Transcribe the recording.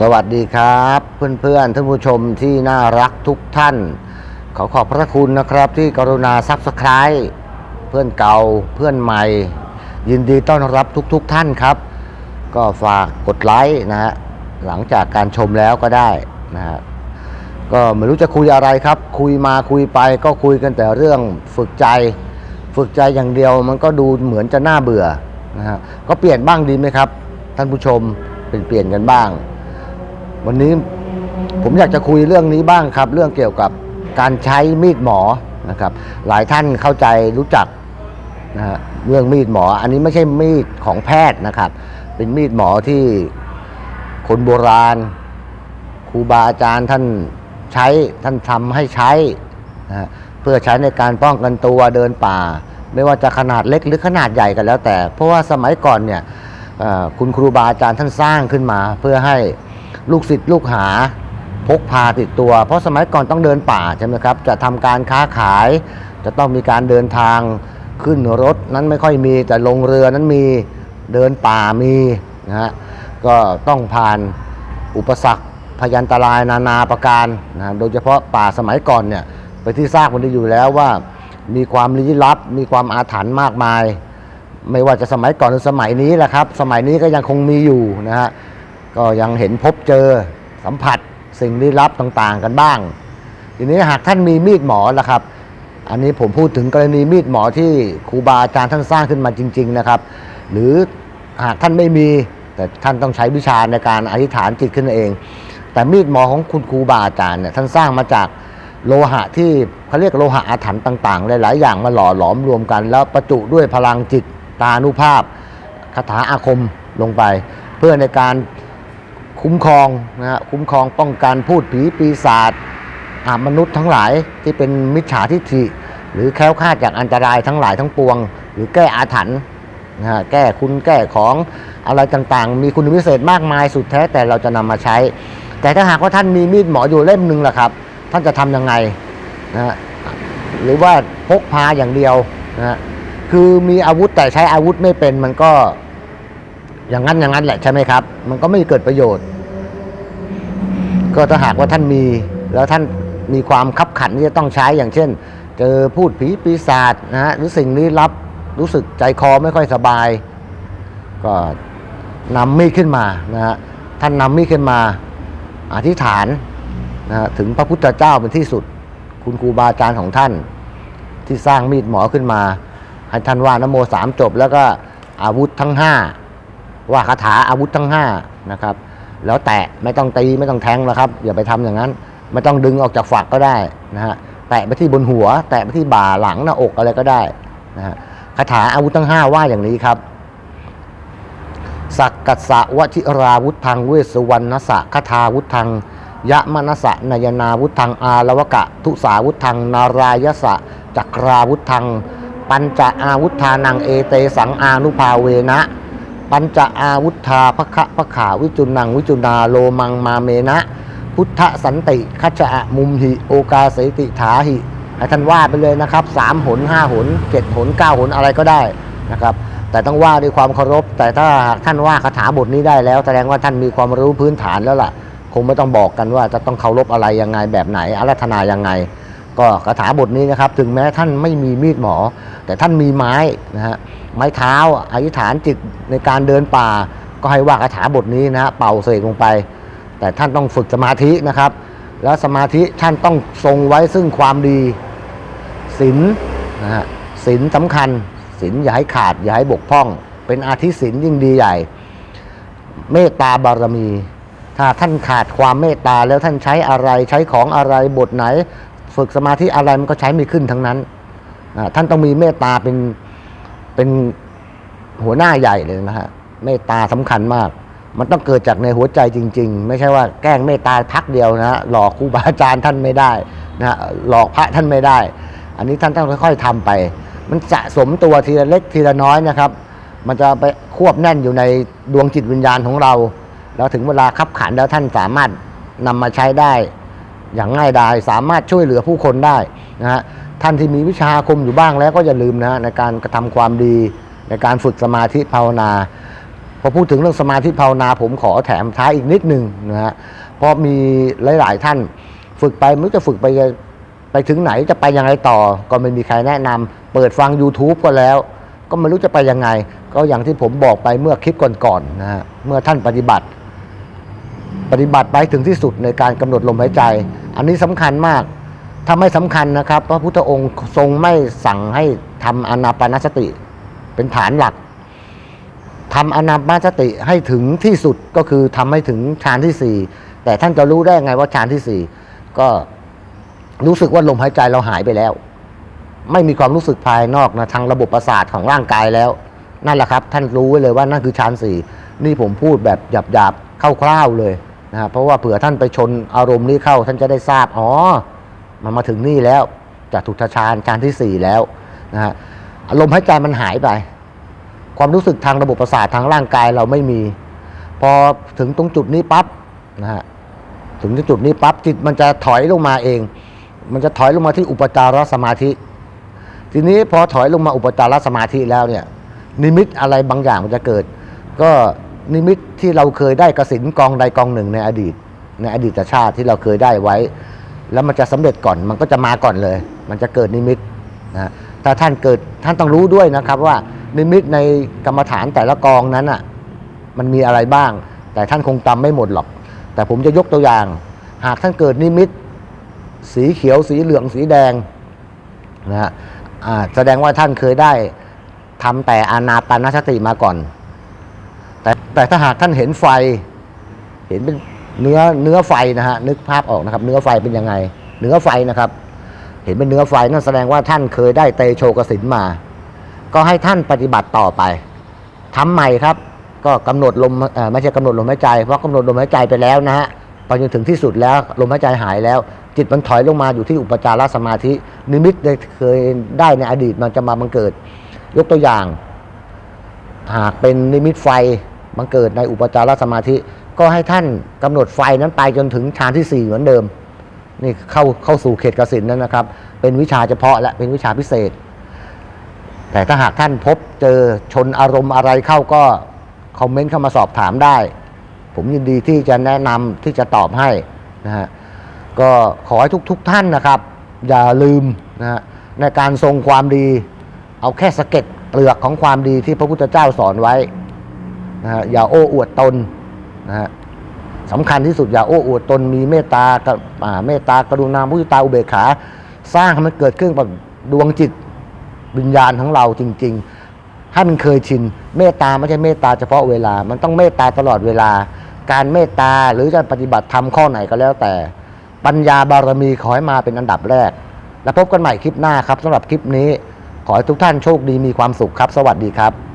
สวัสดีครับ เพื่อนๆท่านผู้ชมที่น่ารักทุกท่าน ขอขอบพระคุณนะครับที่กรุณาซับสไคร b ์เพื่อนเก่าเพื่อนใหม่ ยินดีต้อนรับทุกๆท่านครับ ก็ฝากกดไลค์นะฮะหลังจากการชมแล้วก็ได้นะฮะก็ไม่รู้จะคุยอะไรครับ คุยมาคุยไปก็คุยกันแต่เรื่องฝึกใจ ฝึกใจอย่างเดียวมันก็ดูเหมือนจะน่าเบื่อนะฮะก็เปลี่ยนบ้างดีไหมครับ ท่านผู้ชมเปลี่ยนเปลี่ยนกันบ้าง วันนี้ผมอยากจะคุยเรื่องนี้บ้างครับ เรื่องเกี่ยวกับการใช้มีดหมอนะครับ หลายท่านเข้าใจรู้จักนะฮะเรื่องมีดหมอ อันนี้ไม่ใช่มีดของแพทย์นะครับ เป็นมีดหมอที่คนโบราณครูบาอาจารย์ท่านใช้ท่านทำให้ใช้นะเพื่อใช้ในการป้องกันตัวเดินป่า ไม่ว่าจะขนาดเล็กหรือขนาดใหญ่กันแล้วแต่ เพราะว่าสมัยก่อนเนี่ยคุณครูบาอาจารย์ท่านสร้างขึ้นมา เพื่อให้ ลูกศิษย์ลูกหาพกพาติดตัว เพราะสมัยก่อนต้องเดินป่าใช่ไหมครับ จะทำการค้าขาย จะต้องมีการเดินทางขึ้นรถนั้นไม่ค่อยมี แต่ลงเรือนั้นมีเดินป่ามีนะฮะก็ต้องผ่านอุปสรรคพยันตรายนานาประการนะโดยเฉพาะป่าสมัยก่อนเนี่ยไปที่ทราบกันดีอยู่แล้วว่า มีความลี้ลับ มีความอาถรรพ์มากมาย ไม่ว่าจะสมัยก่อนหรือสมัยนี้แหละครับ สมัยนี้ก็ยังคงมีอยู่นะฮะ ก็ยังเห็นพบเจอสัมผัสสิ่งลี้ลับต่างๆกันบ้าง ทีนี้หากท่านมีมีดหมอล่ะครับ อันนี้ผมพูดถึงกรณีมีดหมอที่ครูบาอาจารย์ท่านสร้างขึ้นมาจริง ๆนะครับ หรือหากท่านไม่มีแต่ท่านต้องใช้วิชาในการอธิษฐานจิตขึ้นเอง แต่มีดหมอของคุณครูบาอาจารย์เนี่ยท่านสร้างมาจากโลหะที่เขาเรียกโลหะอาถรรพ์ต่างๆ หลายๆ อย่างมาหล่อหลอมรวมกัน แล้วประจุด้วยพลังจิตตานุภาพคาถาอาคมลงไป เพื่อในการ คุ้มครองนะฮะคุ้มครองป้องกันพูดผีปีศาจอามนุษย์ทั้งหลายที่เป็นมิจฉาทิฐิ หรือแคล้วคลาดจากอันตรายทั้งหลายทั้งปวง หรือแก้อาถรรพ์นะฮะแก้คุณแก้ของอะไรต่างๆ มีคุณวิเศษมากมายสุดแท้แต่เราจะนำมาใช้ แต่ถ้าหากว่าท่านมีมีดหมออยู่เล่มหนึ่งล่ะครับ ท่านจะทำยังไงนะฮะหรือว่าพกพาอย่างเดียวนะฮะคือมีอาวุธแต่ใช้อาวุธไม่เป็นมันก็อย่างนั้นอย่างนั้นแหละใช่ไหมครับ มันก็ไม่เกิดประโยชน์ ก็ถ้าหากว่าท่านมี แล้วท่านมีความคับขันที่จะต้องใช้อย่างเช่น เจอพูดผีปีศาจนะฮะหรือสิ่งลี้ลับรู้สึกใจคอไม่ค่อยสบาย ก็นำมีดขึ้นมานะฮะท่านนำมีดขึ้นมาอธิษฐานนะฮะถึงพระพุทธเจ้าเป็นที่สุด คุณครูบาอาจารย์ของท่าน ที่สร้างมีดหมอขึ้นมา ให้ท่านว่านโมสามจบ แล้วก็อาวุธทั้งห้าว่าคาถาอาวุธทั้งห้านะครับ แล้วแตะไม่ต้องตีไม่ต้องแทงนะครับอย่าไปทำอย่างนั้น ไม่ต้องดึงออกจากฝักก็ได้นะฮะแตะไปที่บนหัว แตะไปที่บ่าหลังหน้าอกอะไรก็ได้นะฮะคาถาอาวุธทั้งห้าว่าอย่างนี้ครับ สักกัสะวชิราวุธังเวสุวรรณสะคาถาวุธังยะมนสะนายนาวุธังอาลวกะ ทุสาวุธัง นารายสะจักราวุธัง ปัญจอาวุธานังเอเตสังอานุภาเวนะ ปัญจอาวุธาพระคะพระขาวิจุนังวิจุนาโลมังมาเมนะ พุทธสันติคัจจะมุมหิโอกาเสติถาหิให้ท่านว่าไปเลยนะครับสามหนห้าหนเจ็ดหนเก้าหนอะไรก็ได้นะครับแต่ต้องว่าด้วยความเคารพ แต่ถ้าท่านว่าคาถาบทนี้ได้แล้ว แสดงว่าท่านมีความรู้พื้นฐานแล้วล่ะ คงไม่ต้องบอกกันว่าจะต้องเคารพอะไรยังไงแบบไหนอารัธนายังไง ก็คาถาบทนี้นะครับ ถึงแม้ท่านไม่มีมีดหมอ แต่ท่านมีไม้นะฮะไม้เท้าอธิษฐานจิตในการเดินป่า ก็ให้ว่าคาถาบทนี้นะฮะเป่าเสกลงไป แต่ท่านต้องฝึกสมาธินะครับ แล้วสมาธิท่านต้องทรงไว้ซึ่งความดีศีลนะฮะศีลสำคัญศีลอย่าให้ขาดอย่าให้บกพร่อง เป็นอาทิศีลยิ่งดีใหญ่ เมตตาบารมี ถ้าท่านขาดความเมตตาแล้วท่านใช้อะไรใช้ของอะไรบทไหน ฝึกสมาธิอะไรมันก็ใช้ไม่ขึ้นทั้งนั้น ท่านต้องมีเมตตาเป็นเป็นหัวหน้าใหญ่เลยนะฮะ เมตตาสำคัญมาก มันต้องเกิดจากในหัวใจจริง ๆ ไม่ใช่ว่าแกล้งเมตตาพักเดียวนะฮะหลอกครูบาอาจารย์ท่านไม่ได้นะฮะหลอกพระท่านไม่ได้ อันนี้ท่านต้องค่อย ๆทำไป มันสะสมตัวทีละเล็กทีละน้อยนะครับ มันจะไปควบแน่นอยู่ในดวงจิตวิญญาณของเรา แล้วถึงเวลาขับขันแล้วท่านสามารถนำมาใช้ได้ อย่างง่ายดายสามารถช่วยเหลือผู้คนได้นะฮะท่านที่มีวิชาคมอยู่บ้างแล้วก็อย่าลืมนะฮะในการกระทำความดีในการฝึกสมาธิภาวนาพอพูดถึงเรื่องสมาธิภาวนาผมขอแถมท้ายอีกนิดหนึ่งนะฮะเพราะมีหลาย ๆ ท่านฝึกไปไม่รู้จะฝึกไปไปถึงไหนจะไปยังไงต่อ ก็ไม่มีใครแนะนำเปิดฟัง YouTube ก็แล้ว ก็ไม่รู้จะไปยังไง ก็อย่างที่ผมบอกไปเมื่อคลิปก่อนๆนะฮะเมื่อท่านปฏิบัติ ปฏิบัติไปถึงที่สุดในการกำหนดลมหายใจ อันนี้สำคัญมาก ถ้าไม่สำคัญนะครับ พระพุทธองค์ทรงไม่สั่งให้ทำอนาปานสติ เป็นฐานหลักทำอนาปานสติให้ถึงที่สุดก็คือทำให้ถึงฌานที่สี่แต่ท่านจะรู้ได้ไงว่าฌานที่สี่ก็รู้สึกว่าลมหายใจเราหายไปแล้ว ไม่มีความรู้สึกภายนอกนะทางระบบประสาทของร่างกายแล้ว นั่นแหละครับ ท่านรู้ไว้เลยว่านั่นคือฌานสี่นี่ผมพูดแบบหยาบๆคร่าวๆเลย นะครับเพราะว่าเผื่อท่านไปชนอารมณ์นี้เข้า ท่านจะได้ทราบอ๋อมันมาถึงนี่แล้วจากทุตฌานฌานที่สี่แล้วนะฮะอารมณ์หายใจมันหายไป ความรู้สึกทางระบบประสาททางร่างกายเราไม่มี พอถึงตรงจุดนี้ปั๊บนะฮะถึงจุดนี้ปั๊บจิตมันจะถอยลงมาเอง มันจะถอยลงมาที่อุปจารสมาธิ ทีนี้พอถอยลงมาอุปจารสมาธิแล้วเนี่ยนิมิตอะไรบางอย่างมันจะเกิด ก็ นิมิตที่เราเคยได้กระสินกองใดกองหนึ่งในอดีต ในอดีตชาติที่เราเคยได้ไว้ แล้วมันจะสำเร็จก่อนมันก็จะมาก่อนเลย มันจะเกิดนิมิตนะถ้าท่านเกิดท่านต้องรู้ด้วยนะครับว่านิมิตในกรรมฐานแต่ละกองนั้นอะมันมีอะไรบ้าง แต่ท่านคงจำไม่หมดหรอก แต่ผมจะยกตัวอย่าง หากท่านเกิดนิมิต สีเขียวสีเหลืองสีแดงนะฮะอ่าแสดงว่าท่านเคยได้ทำแต่อานาปานสติมาก่อน แต่แต่ถ้าหากท่านเห็นไฟ เห็นเป็นเนื้อเนื้อไฟนะฮะนึกภาพออกนะครับ เนื้อไฟเป็นยังไง เนื้อไฟนะครับ เห็นเป็นเนื้อไฟนั่นแสดงว่าท่านเคยได้เตโชกสินมา ก็ให้ท่านปฏิบัติต่อไปทำใหม่ครับ ก็กำหนดลมไม่ใช่กำหนดลมหายใจ เพราะกำหนดลมหายใจไปแล้วนะฮะไปจนถึงที่สุดแล้วลมหายใจหายแล้ว จิตมันถอยลงมาอยู่ที่อุปจารสมาธิ นิมิตเคยได้ในอดีตมันจะมาบังเกิด ยกตัวอย่าง หากเป็นนิมิตไฟ บังเกิดในอุปจารสมาธิ ก็ให้ท่านกำหนดไฟนั้นไปจนถึงฌานที่สี่เหมือนเดิม นี่เข้าเข้าสู่เขตกสินนั้นนะครับ เป็นวิชาเฉพาะและเป็นวิชาพิเศษ แต่ถ้าหากท่านพบเจอชนอารมณ์อะไรเข้าก็คอมเมนต์เข้ามาสอบถามได้ ผมยินดีที่จะแนะนำที่จะตอบให้นะฮะก็ขอให้ทุกๆทท่านนะครับ อย่าลืมนะฮะในการทรงความดี เอาแค่สเก็ดเปลือกของความดีที่พระพุทธเจ้าสอนไว้ นะฮะอย่าโอ้อวดตนนะฮะสำคัญที่สุดอย่าโอ้อวดตนมีเมตตากรุอ่าเมตตากรุณามุทิตาอุเบกขา สร้างให้มันเกิดขึ้นกับดวงจิตวิญญาณของเราจริง ๆ ให้มันเคยชินเมตตาไม่ใช่เมตตาเฉพาะเวลา มันต้องเมตตาตลอดเวลา การเมตตาหรือจะปฏิบัติธรรมข้อไหนก็แล้วแต่ ปัญญาบารมีขอให้มาเป็นอันดับแรก แล้วพบกันใหม่คลิปหน้าครับสำหรับคลิปนี้ ขอให้ทุกท่านโชคดีมีความสุขครับ สวัสดีครับ